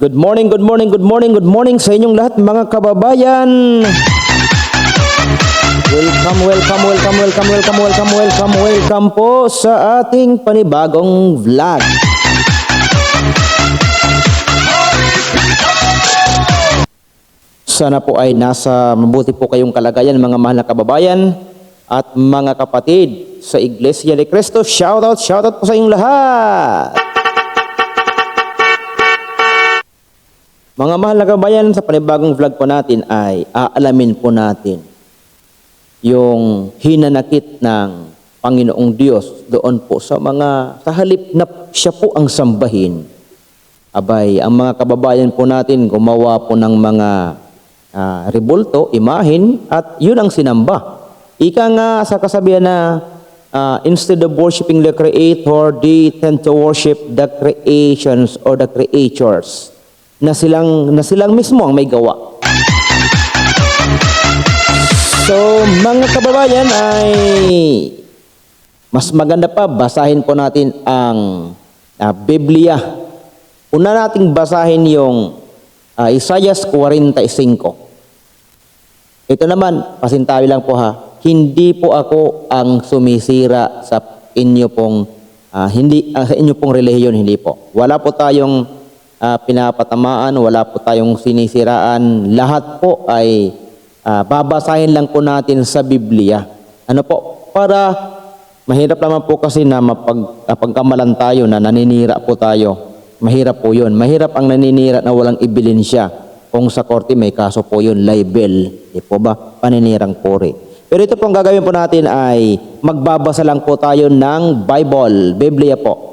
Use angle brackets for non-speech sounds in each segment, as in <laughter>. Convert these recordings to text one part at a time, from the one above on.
Good morning, good morning, good morning, good morning sa inyong lahat mga kababayan. Welcome, welcome, welcome, welcome, welcome, welcome, welcome, welcome po sa ating panibagong vlog. Sana po ay nasa mabuti po kayong kalagayan mga mahal na kababayan at mga kapatid sa Iglesia ni Cristo. Shoutout, shoutout po sa inyong lahat. Mga mahal na kabayan, sa panibagong vlog po natin ay aalamin po natin yung hinanakit ng Panginoong Diyos doon po sa mga, sa halip na siya po ang sambahin. Abay, ang mga kababayan po natin gumawa po ng mga ah, rebulto, imahin, at yun ang sinamba. Ika nga sa kasabihan na ah, instead of worshiping the Creator, they tend to worship the creations or the creatures na silang, na silang mismo ang may gawa. So, mga kababayan ay mas maganda pa basahin po natin ang ah, Biblia. Una nating basahin yung ah, Isaiah 45. Ito naman, pasintabi lang po ha, hindi po ako ang sumisira sa inyo pong ah, hindi ah, sa inyo pong relihiyon, hindi po. Wala po tayong ah, pinapatamaan, wala po tayong sinisiraan. Lahat po ay ah, babasahin lang po natin sa Biblia. Ano po? Para mahirap naman po kasi na mapag, ah, tayo na naninira po tayo. Mahirap po yun. Mahirap ang naninira na walang ebidensya. Kung sa korte may kaso po yun, libel. Di po ba? Paninirang puri. Pero ito pong gagawin po natin ay magbabasa lang po tayo ng Bible, Biblia po.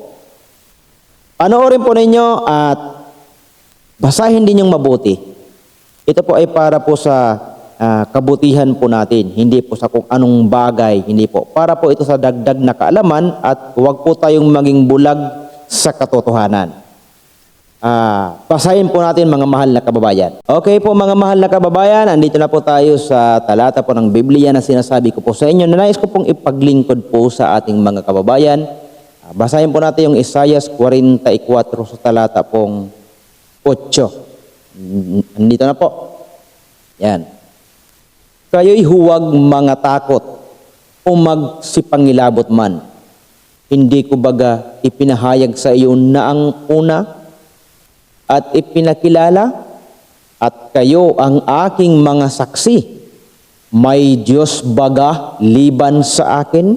Panoorin po ninyo at basahin din yung mabuti. Ito po ay para po sa ah, kabutihan po natin, hindi po sa kung anong bagay, hindi po. Para po ito sa dagdag na kaalaman at huwag po tayong maging bulag sa katotohanan. Ah, basahin po natin mga mahal na kababayan. Okay po mga mahal na kababayan, andito na po tayo sa talata po ng Biblia na sinasabi ko po sa inyo. Nanais ko pong ipaglingkod po sa ating mga kababayan. Ah, basahin po natin yung Isaiah 44 sa talata pong 8. Mm, Andito na po. Yan. Kayo'y huwag mga takot o magsipangilabot man. Hindi ko baga ipinahayag sa iyo na ang una at ipinakilala at kayo ang aking mga saksi. May Diyos baga liban sa akin?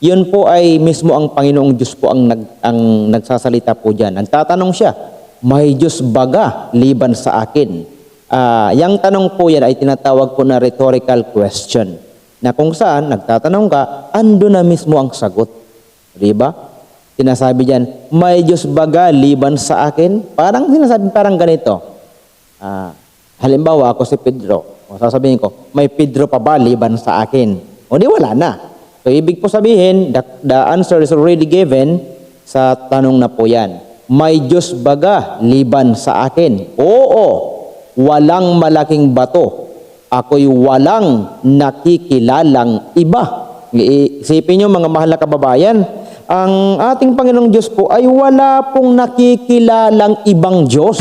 Yun po ay mismo ang Panginoong Diyos po ang, nag, ang nagsasalita po dyan. Nagtatanong siya, may Diyos baga liban sa akin? Ah, yang tanong po yan ay tinatawag po na rhetorical question. Na kung saan, nagtatanong ka, ando na mismo ang sagot. Di ba? Sinasabi diyan, may Diyos baga liban sa akin? Parang sinasabi parang ganito. Ah, halimbawa ako si Pedro. O sasabihin ko, may Pedro pa ba liban sa akin? O di wala na. So ibig po sabihin, the, the answer is already given sa tanong na po yan. May Diyos baga liban sa akin? Oo, walang malaking bato. Ako'y walang nakikilalang iba. Isipin nyo mga mahal na kababayan, ang ating Panginoong Diyos po ay wala pong nakikilalang ibang Diyos.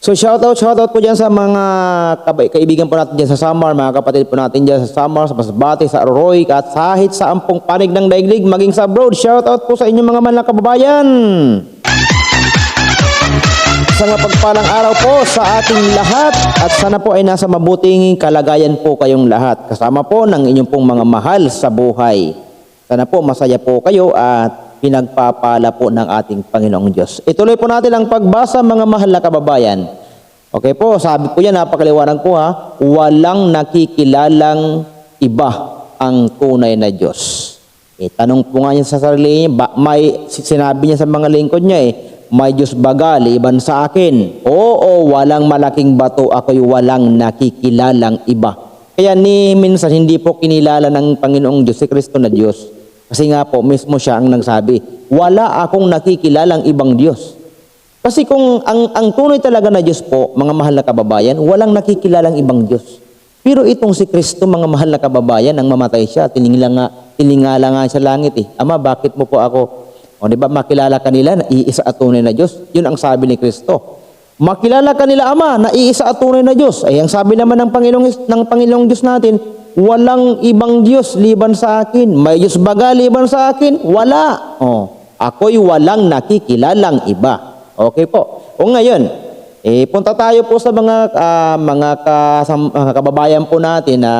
So shoutout, shoutout po dyan sa mga kaibigan po natin dyan sa Samar, mga kapatid po natin dyan sa Samar, sa Masbate, sa Arroy, at sahit sa ampong panig ng daiglig, maging sa abroad. Shoutout po sa inyong mga malang kababayan. Isang mapagpalang araw po sa ating lahat at sana po ay nasa mabuting kalagayan po kayong lahat. Kasama po ng inyong pong mga mahal sa buhay. Sana po masaya po kayo at pinagpapala po ng ating Panginoong Diyos. Ituloy po natin ang pagbasa mga mahal na kababayan. Okay po, sabi po yan, napakaliwanag po ha, walang nakikilalang iba ang tunay na Diyos. Eh, tanong po nga niya sa sarili niya, ba, may sinabi niya sa mga lingkod niya eh, may Diyos baga liban sa akin. Oo, walang malaking bato, ako'y walang nakikilalang iba. Kaya ni minsan hindi po kinilala ng Panginoong Diyos si Kristo na Diyos. Kasi nga po, mismo siya ang nagsabi, wala akong nakikilalang ibang Diyos. Kasi kung ang, ang tunay talaga na Diyos po, mga mahal na kababayan, walang nakikilalang ibang Diyos. Pero itong si Kristo, mga mahal na kababayan, ang mamatay siya, tiningala nga, tiningala nga sa langit eh. Ama, bakit mo po ako O di ba makilala kanila na iisa at tunay na Diyos? Yun ang sabi ni Kristo. Makilala kanila Ama na iisa at tunay na Diyos. Ay ang sabi naman ng Panginoong ng Panginoong Diyos natin, walang ibang Diyos liban sa akin. May Diyos baga liban sa akin? Wala. Oh, ako'y walang nakikilalang iba. Okay po. O ngayon, eh punta tayo po sa mga ah, mga kasam- mga kababayan po natin na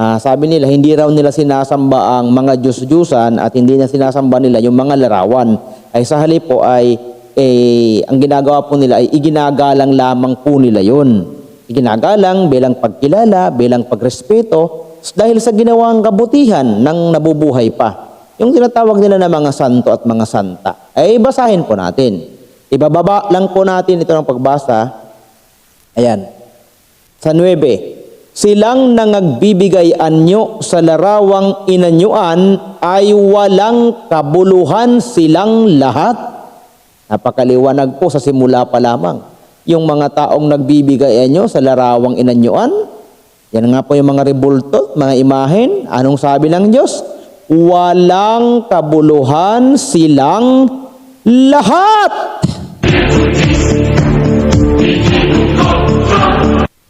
Ah, sabi nila, hindi raw nila sinasamba ang mga Diyos-Diyusan at hindi na sinasamba nila yung mga larawan. Ay sa halip po ay eh, ang ginagawa po nila ay iginagalang lamang po nila yun. Iginagalang bilang pagkilala, bilang pagrespeto dahil sa ginawang kabutihan ng nabubuhay pa. Yung tinatawag nila na mga santo at mga santa. Ay basahin po natin. Ibababa lang po natin ito ng pagbasa. Ayan. Sa 9, silang nangagbibigay anyo sa larawang inanyuan ay walang kabuluhan silang lahat. Napakaliwanag po sa simula pa lamang. Yung mga taong nagbibigay anyo sa larawang inanyuan, yan nga po yung mga rebulto, mga imahen. Anong sabi ng Diyos? Walang kabuluhan silang lahat.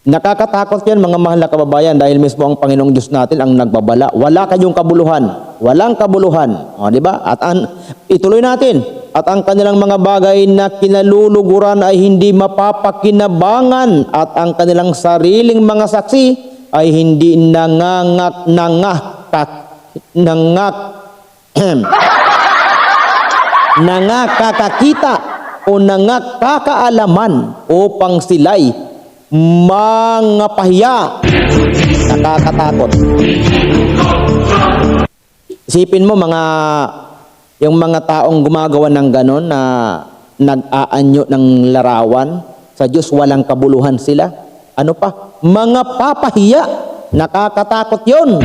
Nakakatakot yan mga mahal na kababayan dahil mismo ang Panginoong Diyos natin ang nagbabala. Wala kayong kabuluhan. Walang kabuluhan. O, di ba? At an, ituloy natin. At ang kanilang mga bagay na kinaluluguran ay hindi mapapakinabangan at ang kanilang sariling mga saksi ay hindi nangangak nangakak nangak nangakakakita o nangakakaalaman upang sila'y mga pahiya. Nakakatakot. Isipin mo mga yung mga taong gumagawa ng ganon na nag-aanyo ng larawan sa Diyos walang kabuluhan sila. Ano pa? Mga papahiya. Nakakatakot 'yon.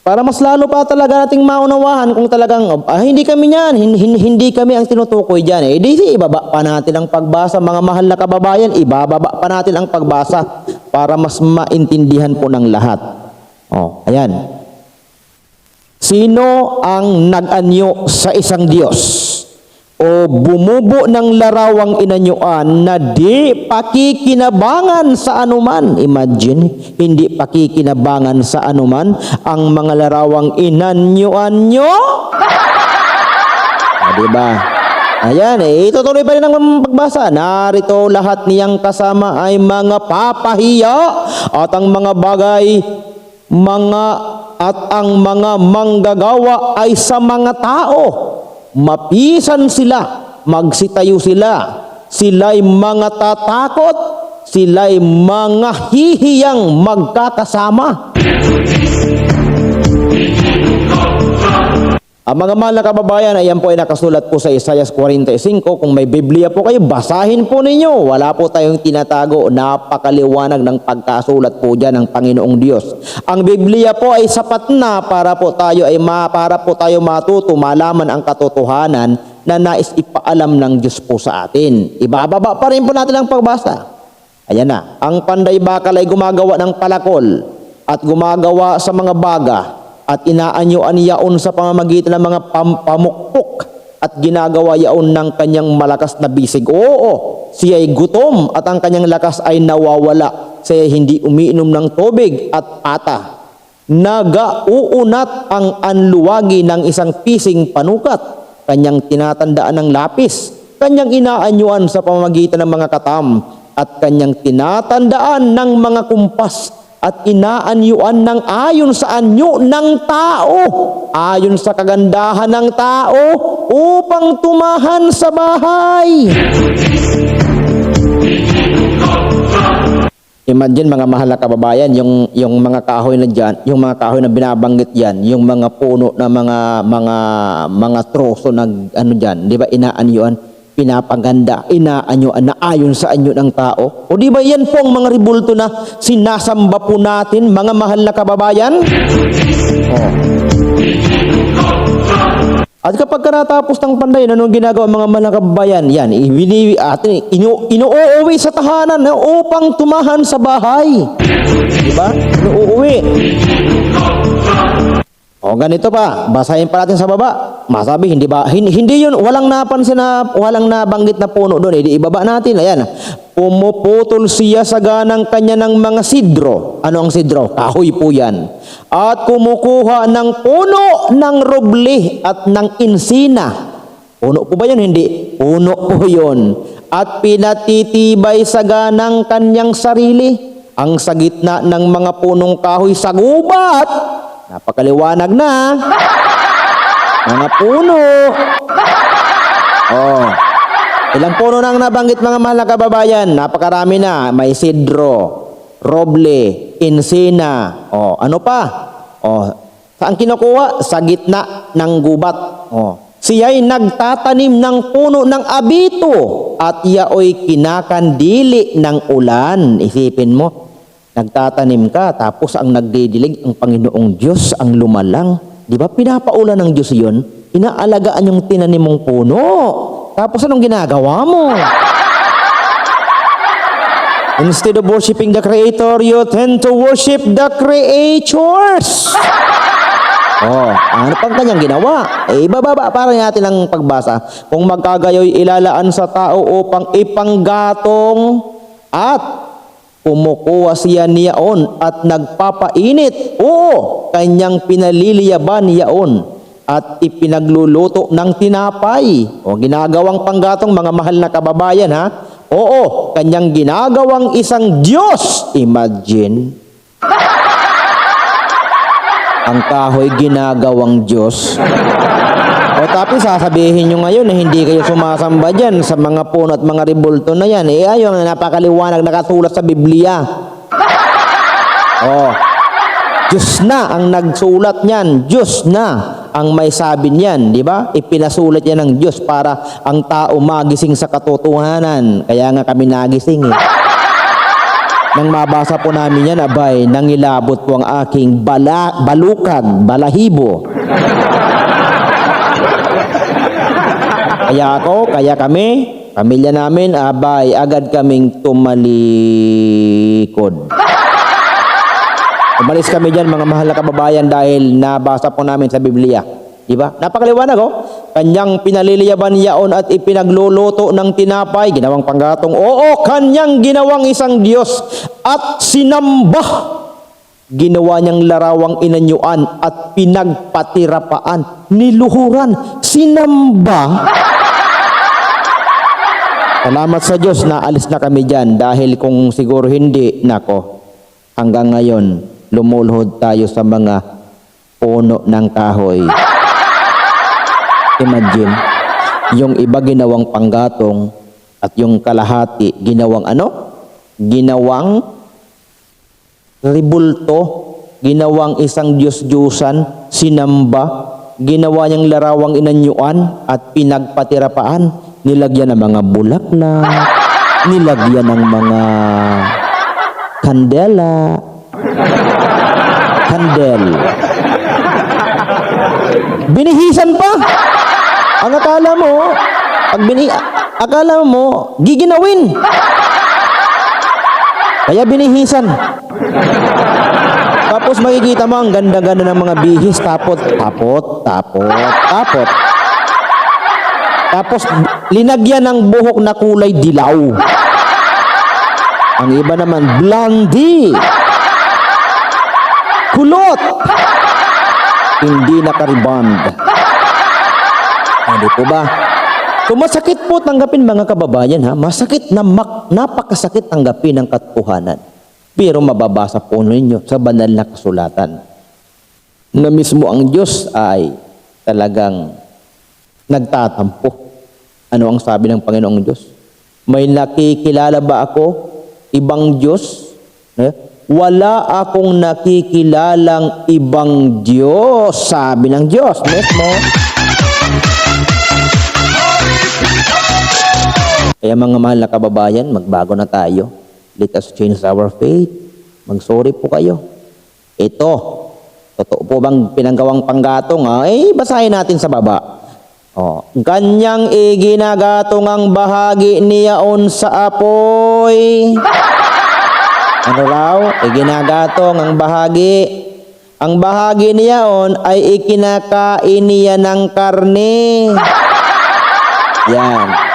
Para mas lalo pa talaga nating maunawahan kung talagang ah, hindi kami niyan, hin- hin- hindi kami ang tinutukoy diyan. Eh di, ibaba pa natin ang pagbasa mga mahal na kababayan, ibababa pa natin ang pagbasa para mas maintindihan po ng lahat. Oh, ayan. Sino ang nag-anyo sa isang Diyos? O bumubo ng larawang inanyuan na di pakikinabangan sa anuman. Imagine, hindi pakikinabangan sa anuman ang mga larawang inanyuan nyo. <laughs> Ah, diba? Ayan, eh, itutuloy pa rin ang pagbasa. Narito lahat niyang kasama ay mga papahiya at ang mga bagay, mga at ang mga manggagawa ay sa mga tao. Mapisan sila, magsitayo sila. Sila'y mga tatakot, sila'y mga hihiyang magkakasama. Ang mga mahal na kababayan, ayan po ay nakasulat po sa Isaiah 45. Kung may Biblia po kayo, basahin po ninyo. Wala po tayong tinatago. Napakaliwanag ng pagkasulat po dyan ng Panginoong Diyos. Ang Biblia po ay sapat na para po tayo ay ma, para po tayo matuto, malaman ang katotohanan na nais ipaalam ng Diyos po sa atin. Ibababa pa rin po natin ang pagbasa. Ayan na. Ang panday bakal ay gumagawa ng palakol at gumagawa sa mga baga at inaanyuan yaon sa pamamagitan ng mga pampamukpok at ginagawa yaon ng kanyang malakas na bisig. Oo, siya ay gutom at ang kanyang lakas ay nawawala. Siya hindi umiinom ng tubig at ata. Nagauunat ang anluwagi ng isang pising panukat. Kanyang tinatandaan ng lapis. Kanyang inaanyuan sa pamamagitan ng mga katam at kanyang tinatandaan ng mga kumpas at inaanyuan ng ayon sa anyo ng tao, ayon sa kagandahan ng tao, upang tumahan sa bahay. Imagine mga mahal na kababayan, yung yung mga kahoy na diyan, yung mga kahoy na binabanggit diyan, yung mga puno na mga mga mga troso na ano diyan, 'di ba inaanyuan, pinapaganda, inaanyuan na ayon sa anyo ng tao. O di ba yan po ang mga ribulto na sinasamba po natin, mga mahal na kababayan? Oh. At kapag ka natapos ng panday, anong ginagawa mga kababayan? Yan, ibini, atin, inu, inuuwi sa tahanan eh, upang tumahan sa bahay. Diba? Inuuwi. O ganito pa, basahin pa natin sa baba. Masabi, hindi ba, hindi, hindi yun, walang napansin na, walang nabanggit na puno doon. Hindi ibaba natin, ayan. Pumuputol siya sa ganang kanya ng mga sidro. Ano ang sidro? Kahoy po yan. At kumukuha ng puno ng roble at ng insina. Puno po ba yun? Hindi. Puno po yun. At pinatitibay sa ganang kanyang sarili. Ang sa gitna ng mga punong kahoy sa gubat. Napakaliwanag na. Mga puno. Oh. Ilang puno nang nabanggit mga mahal na kababayan? Napakarami na. May sidro, roble, insina. Oh, ano pa? Oh, saan kinukuha? Sa gitna ng gubat. Oh. Siya'y nagtatanim ng puno ng abito at yaoy kinakandili ng ulan. Isipin mo, nagtatanim ka tapos ang nagdidilig ang Panginoong Diyos ang lumalang. Di ba pinapaulan ng Diyos yon? Inaalagaan yung tinanim mong puno. Tapos anong ginagawa mo? Instead of worshiping the Creator, you tend to worship the creatures. Oh, ano pang kanyang ginawa? Eh, ibababa para natin ang pagbasa. Kung magkagayoy ilalaan sa tao upang ipanggatong at kumukuha siya niyaon at nagpapainit. Oo, kanyang pinaliliyaban niyaon at ipinagluluto ng tinapay. O ginagawang panggatong mga mahal na kababayan ha. Oo, kanyang ginagawang isang Diyos. Imagine. Ang kahoy ginagawang Diyos. O tapos sasabihin nyo ngayon na hindi kayo sumasamba dyan sa mga puno at mga ribulto na yan. Eh ayun, napakaliwanag nakasulat sa Biblia. Oh, Diyos na ang nagsulat niyan. Diyos na ang may sabi niyan, di ba? Ipinasulat yan ng Diyos para ang tao magising sa katotohanan. Kaya nga kami nagising eh. Nang mabasa po namin yan, abay, nangilabot po ang aking bala, balukag, balahibo. Kaya ako, kaya kami, pamilya namin, abay, agad kaming tumalikod. Umalis kami dyan, mga mahal na kababayan, dahil nabasa po namin sa Biblia. Di ba? Napakaliwanag, oh. Kanyang pinaliliyaban yaon at ipinagluluto ng tinapay, ginawang panggatong. Oo, kanyang ginawang isang Diyos at sinamba. Ginawa niyang larawang inanyuan at pinagpatirapaan, niluhuran, sinamba. Salamat sa Diyos na alis na kami dyan dahil kung siguro hindi, nako, hanggang ngayon, lumuluhod tayo sa mga puno ng kahoy. Imagine, yung iba ginawang panggatong at yung kalahati ginawang ano? Ginawang ribulto, ginawang isang Diyos-Diyusan, sinamba, ginawa niyang larawang inanyuan at pinagpatirapaan, nilagyan ng mga bulaklak, <laughs> nilagyan ng mga kandela, kandel. Binihisan pa. Ang akala mo, pag bini, akala mo, giginawin. Kaya binihisan. Tapos makikita mo ang ganda-ganda ng mga bihis, tapot, tapot, tapot, tapot. Tapos linagyan ng buhok na kulay dilaw. Ang iba naman, blondie. Kulot. Hindi nakariband. Ano po ba? So masakit po tanggapin mga kababayan ha. Masakit na mak- napakasakit tanggapin ang katotohanan. Pero mababasa po ninyo sa banal na kasulatan na mismo ang Diyos ay talagang nagtatampo. Ano ang sabi ng Panginoong Diyos? May nakikilala ba ako? Ibang Diyos? Eh? Wala akong nakikilalang ibang Diyos, sabi ng Diyos mismo. Kaya mga mahal na kababayan, magbago na tayo. Let us change our faith. Mag-sorry po kayo. Ito, totoo po bang pinanggawang panggatong? Ha? Eh, basahin natin sa baba. Oh, kanyang iginagatong ang bahagi niyaon sa apoy. <laughs> Ano raw? Iginagatong ang bahagi Ang bahagi niyaon ay ikinakain niya ng karne. <laughs> Yan.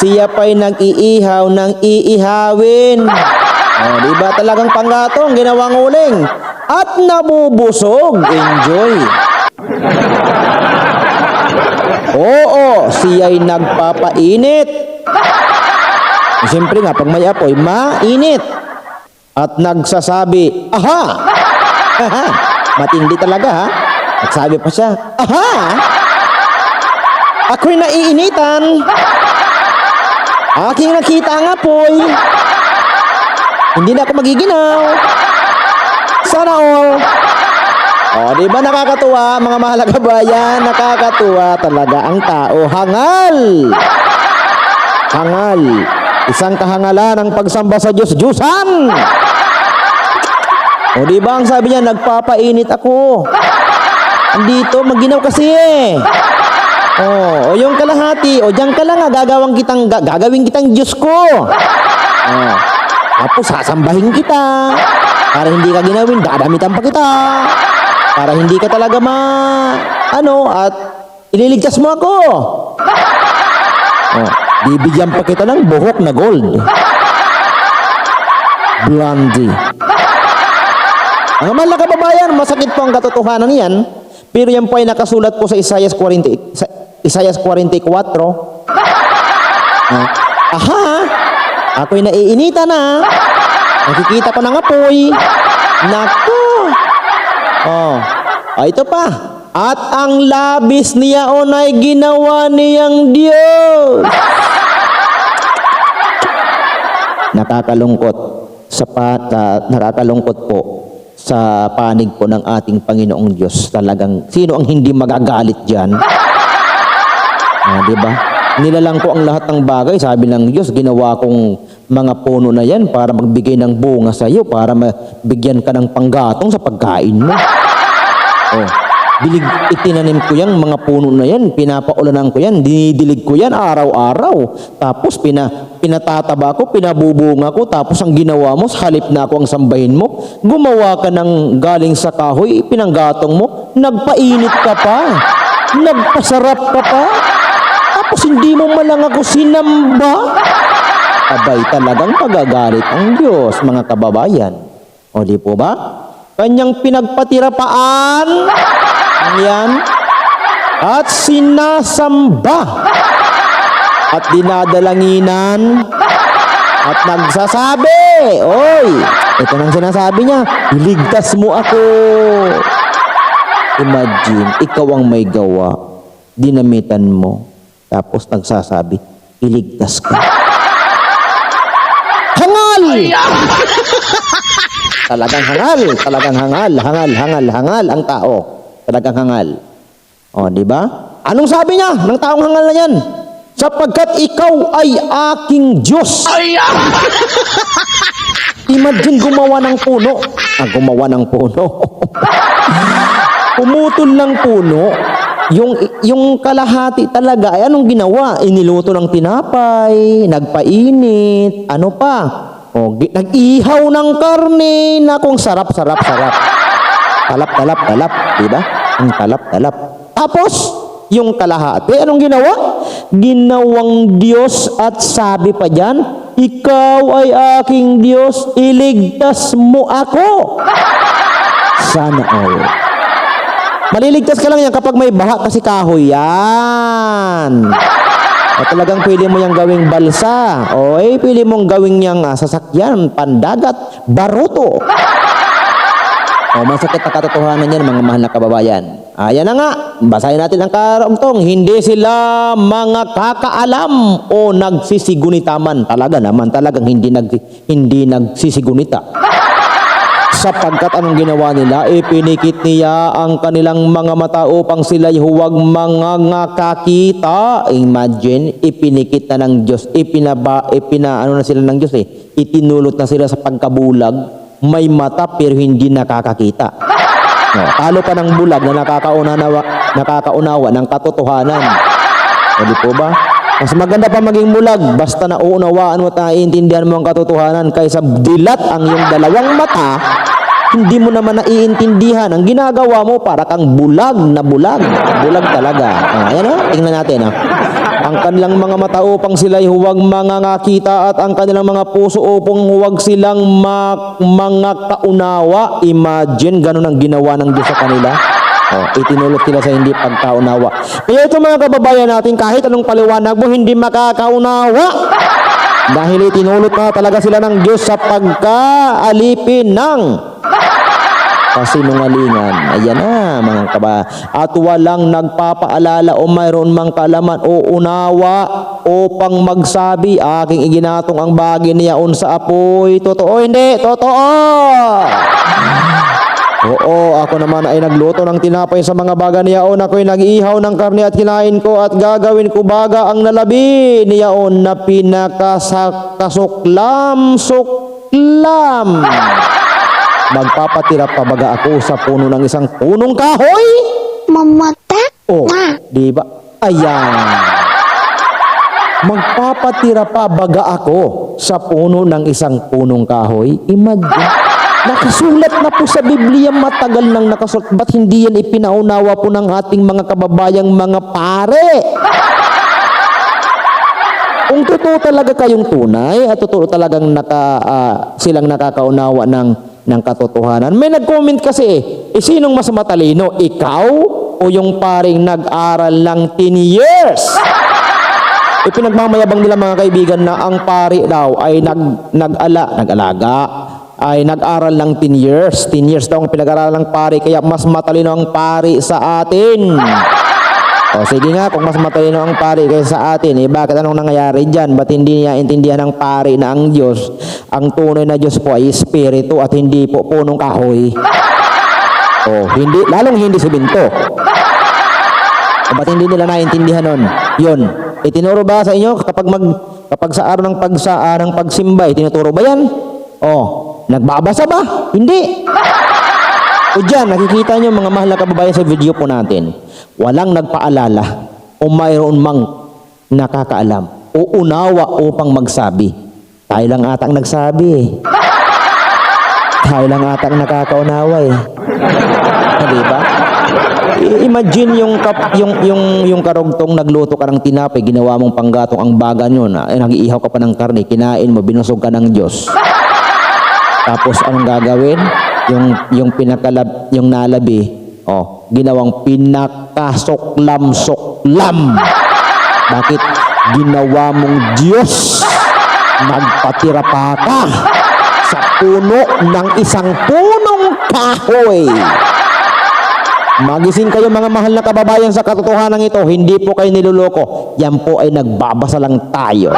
Siya pa'y nag-iihaw ng iihawin. O, di ba talagang panggatong, ginawang uling. At nabubusog. Enjoy. Oo, siya'y nagpapainit. Siyempre nga, pag may apoy, mainit. At nagsasabi, Aha! Aha! Matindi talaga ha. Nagsabi pa siya, Aha! Ako'y naiinitan. Aking nakita ang apoy. Hindi na ako magiginaw. Sana all. O, di ba nakakatuwa, mga mahal na kabayan? Nakakatuwa talaga ang tao. Hangal! Hangal. Isang kahangalan ang pagsamba sa Diyos. Diyosan! O, di ba ang sabi niya, nagpapainit ako. Andito, maginaw kasi eh. Oh, o yung kalahati, o diyan ka lang ah, gagawang kitang, ga- gagawin kitang Diyos ko. Oh, tapos sasambahin kita. Para hindi ka ginawin, dadamitan pa kita. Para hindi ka talaga ma, ano, at ililigtas mo ako. Oh, bibigyan pa kita ng buhok na gold. Blondie. Ang mahal na kababayan, masakit po ang katotohanan yan. Pero yan po ay nakasulat po sa Isaiah 40, sa Isaiah <laughs> 44. Ah, aha, ako'y naiinita na. Nakikita ko ng apoy. Nako. Oh, ah, ito pa. At ang labis niya ay ginawa niyang Diyos. Nakakalungkot sa pa, ta- nakakalungkot po sa panig po ng ating Panginoong Diyos. Talagang sino ang hindi magagalit diyan? Ah, di ba? Nilalang ko ang lahat ng bagay. Sabi ng Diyos, ginawa kong mga puno na yan para magbigay ng bunga sa iyo, para mabigyan ka ng panggatong sa pagkain mo. Oh, dilig, itinanim ko yan, mga puno na yan, pinapaulanan ko yan, dinidilig ko yan araw-araw. Tapos pina, pinatataba ko, pinabubunga ko, tapos ang ginawa mo, halip na ako ang sambahin mo, gumawa ka ng galing sa kahoy, pinanggatong mo, nagpainit ka pa, nagpasarap ka pa, tapos hindi mo malang ako sinamba. Abay talagang pagagalit ang Diyos, mga kababayan. O di po ba? Kanyang pinagpatirapaan, yan, at sinasamba, at dinadalanginan, at nagsasabi, Oy, ito nang sinasabi niya, iligtas mo ako. Imagine, ikaw ang may gawa, dinamitan mo, tapos nagsasabi, iligtas ka. <laughs> Hangal! <laughs> Talagang hangal, talagang hangal, hangal, hangal, hangal ang tao. Talagang hangal. O, di ba? Anong sabi niya ng taong hangal na yan? Sapagkat ikaw ay aking Diyos. <laughs> Imagine gumawa ng puno. Ah, gumawa ng puno. Pumutol ng puno. Yung, yung kalahati talaga, ay anong ginawa? Iniluto ng tinapay, nagpainit, ano pa? O, gi- nag-ihaw ng karne na kung sarap, sarap, sarap. Talap, talap, talap, di ba? Ang talap, talap. Tapos, yung kalahati, anong ginawa? Ginawang Diyos at sabi pa dyan, Ikaw ay aking Diyos, iligtas mo ako. Sana all. Maliligtas ka lang yan kapag may baha kasi kahoy yan. At talagang pili mo yung gawing balsa. O eh, pili mong gawing yung ah, sasakyan, pandagat, baruto. O masakit na katotohanan yan mga mahal na kababayan. Ayan na nga, basahin natin ang karugtong. Hindi sila mga kakaalam o nagsisigunita man. Talaga naman, talagang hindi, nag, hindi nagsisigunita sapagkat anong ginawa nila, ipinikit niya ang kanilang mga mata upang sila'y huwag mga ngakakita. Imagine, ipinikit na ng Diyos, ipinaba, ipina, ano na sila ng Diyos eh, itinulot na sila sa pagkabulag, may mata pero hindi nakakakita. No, talo pa ng bulag na nakakaunawa, nakakaunawa ng katotohanan. O di po ba? Mas maganda pa maging bulag basta nauunawaan mo at naiintindihan mo ang katotohanan kaysa dilat ang iyong dalawang mata Hindi mo naman naiintindihan. Ang ginagawa mo para kang bulag na bulag. Bulag talaga. Ah, ayan o, tingnan natin. ah. Ang kanilang mga mata upang sila'y huwag mga ngakita at ang kanilang mga puso upang huwag silang ma- mga kaunawa. Imagine, ganun ang ginawa ng Diyos sa kanila. Oh, itinulot sila sa hindi pagkaunawa. Kaya ito mga kababayan natin, kahit anong paliwanag mo, hindi makakaunawa. Dahil itinulot na talaga sila ng Diyos sa pagkaalipin ng kasinungalingan. Ayan na mga kaba. At walang nagpapaalala o mayroon mang kalaman o unawa upang magsabi, aking iginatong ang bagay niyaon sa apoy. Totoo hindi? Totoo! Oo, ako naman ay nagluto ng tinapay sa mga baga niyaon. Ako'y nag-ihaw ng karne at kinain ko at gagawin ko baga ang nalabi niyaon na pinakasuklam suklam. Magpapatira pa baga ako sa puno ng isang punong kahoy? Mamata? Oh, di ba? Ayan. Magpapatira pa baga ako sa puno ng isang punong kahoy? Imagine. Nakasulat na po sa Biblia, matagal nang nakasulat. Ba't hindi yan ipinaunawa po ng ating mga kababayang mga pare? Kung totoo talaga kayong tunay at totoo talagang naka, ah, silang nakakaunawa ng, ng katotohanan. May nag-comment kasi eh, eh, sinong mas matalino? Ikaw o yung paring nag-aral ng 10 years? <laughs> Ipinagmamayabang nila mga kaibigan na ang pari daw ay nag, nag-ala, nag-alaga, ay nag-aral ng 10 years. 10 years daw ang pinag-aralan ng pari, kaya mas matalino ang pari sa atin. O sige nga, kung mas matalino ang pari kaysa sa atin, eh bakit anong nangyayari dyan? Ba't hindi niya intindihan ng pari na ang Diyos, ang tunay na Diyos po ay Espiritu at hindi po punong kahoy? O, hindi, lalong hindi si Binto. O, ba't hindi nila naintindihan nun? Yun. Itinuro ba sa inyo kapag mag kapag sa araw ng pagsa ng pagsimba, itinuturo ba yan? Oh, nagbabasa ba? Hindi. O dyan, nakikita nyo mga mahal na kababayan sa video po natin, walang nagpaalala o mayroon mang nakakaalam o unawa upang magsabi. Tayo lang atang nagsabi eh. Tayo lang atang nakakaunawa eh. Di ba? I- Imagine yung kap, yung yung yung karugtong nagluto ka ng tinapay, ginawa mong panggatong ang baga nyo na eh, nag-iihaw ka pa ng karne, kinain mo, binusog ka ng Diyos. Tapos anong gagawin? Yung yung pinakalab yung nalabi, oh, ginawang pinakasuklam-suklam. Bakit ginawa mong Diyos? Nagpatira pa ka sa puno ng isang punong kahoy. Magising kayo mga mahal na kababayan sa katotohanan ito, hindi po kayo niluloko. Yan po ay nagbabasa lang tayo.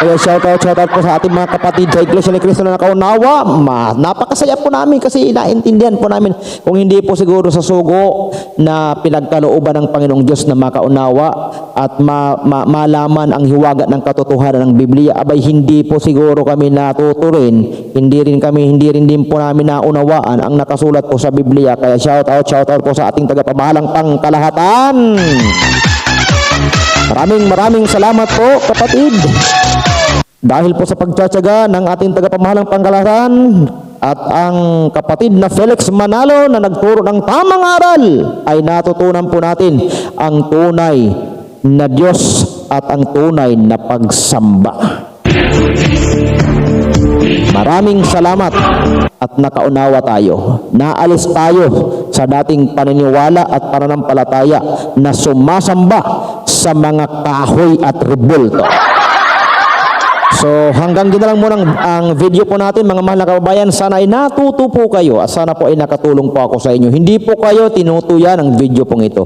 Kaya shoutout, shoutout po sa ating mga kapatid sa Iglesia ni Cristo na nakaunawa. Ma, napakasaya po namin kasi naintindihan po namin kung hindi po siguro sa sugo na pinagkalooban ng Panginoong Diyos na makaunawa at ma, ma, malaman ang hiwaga ng katotohanan ng Biblia. Abay, hindi po siguro kami natuturin. Hindi rin kami, hindi rin din po namin naunawaan ang nakasulat po sa Biblia. Kaya shoutout, shoutout po sa ating tagapamahalang pangkalahatan. Maraming maraming salamat po kapatid. Dahil po sa pagtsatsaga ng ating tagapamahalang pangkalahatan at ang kapatid na Felix Manalo na nagturo ng tamang aral ay natutunan po natin ang tunay na Diyos at ang tunay na pagsamba. Maraming salamat at nakaunawa tayo. Naalis tayo sa dating paniniwala at pananampalataya na sumasamba sa mga kahoy at rebulto. So hanggang dito lang muna ang, ang video po natin mga mahal na kababayan. Sana ay natuto po kayo at sana po ay nakatulong po ako sa inyo. Hindi po kayo tinutuyan ng video pong ito.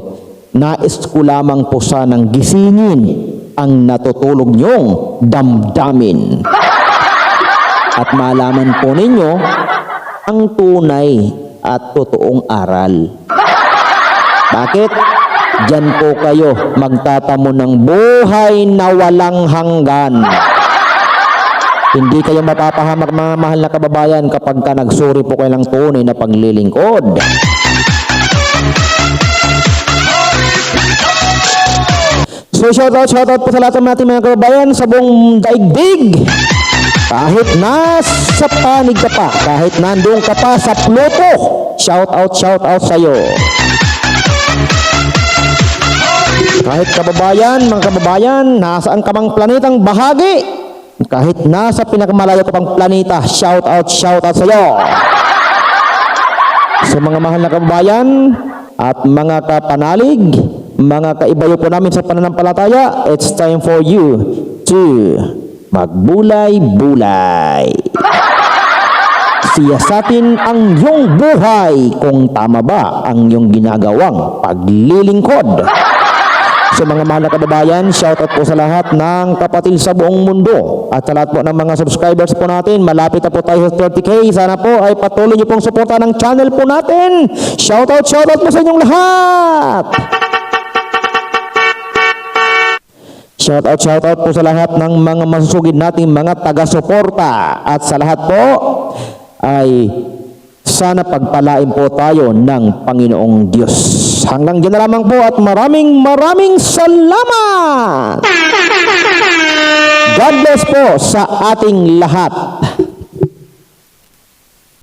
Nais ko lamang po sanang gisingin ang natutulog niyong damdamin. At malaman po ninyo ang tunay at totoong aral. Bakit? Diyan po kayo magtatamo ng buhay na walang hanggan. Hindi kayo mapapahamak mga mahal na kababayan kapag ka nagsuri po kayo ng tunay na paglilingkod. So shoutout, shoutout po sa lahat ng ating mga kababayan sa buong daigdig. Kahit nasa panig ka pa, kahit nandun ka pa sa Pluto, shout out, shout out sa'yo. Kahit kababayan, mga kababayan, nasaan ka bang planetang bahagi? Kahit nasa pinakamalayo ka pang planeta, shout out, shout out sa'yo. Sa mga mahal na kababayan at mga kapanalig, mga kaibayo po namin sa pananampalataya, it's time for you to magbulay-bulay. Siyasatin ang iyong buhay kung tama ba ang iyong ginagawang paglilingkod. Sa mga mahal na kababayan, shoutout po sa lahat ng kapatid sa buong mundo at sa lahat po ng mga subscribers po natin. Malapit na po tayo sa 30k. Sana po ay patuloy niyo pong suporta ng channel po natin. Shoutout, shoutout po sa inyong lahat. Shoutout, shoutout po sa lahat ng mga masusugid nating mga taga-suporta at sa lahat po ay sana pagpalain po tayo ng Panginoong Diyos. Hanggang dyan na lamang po at maraming maraming salamat! God bless po sa ating lahat.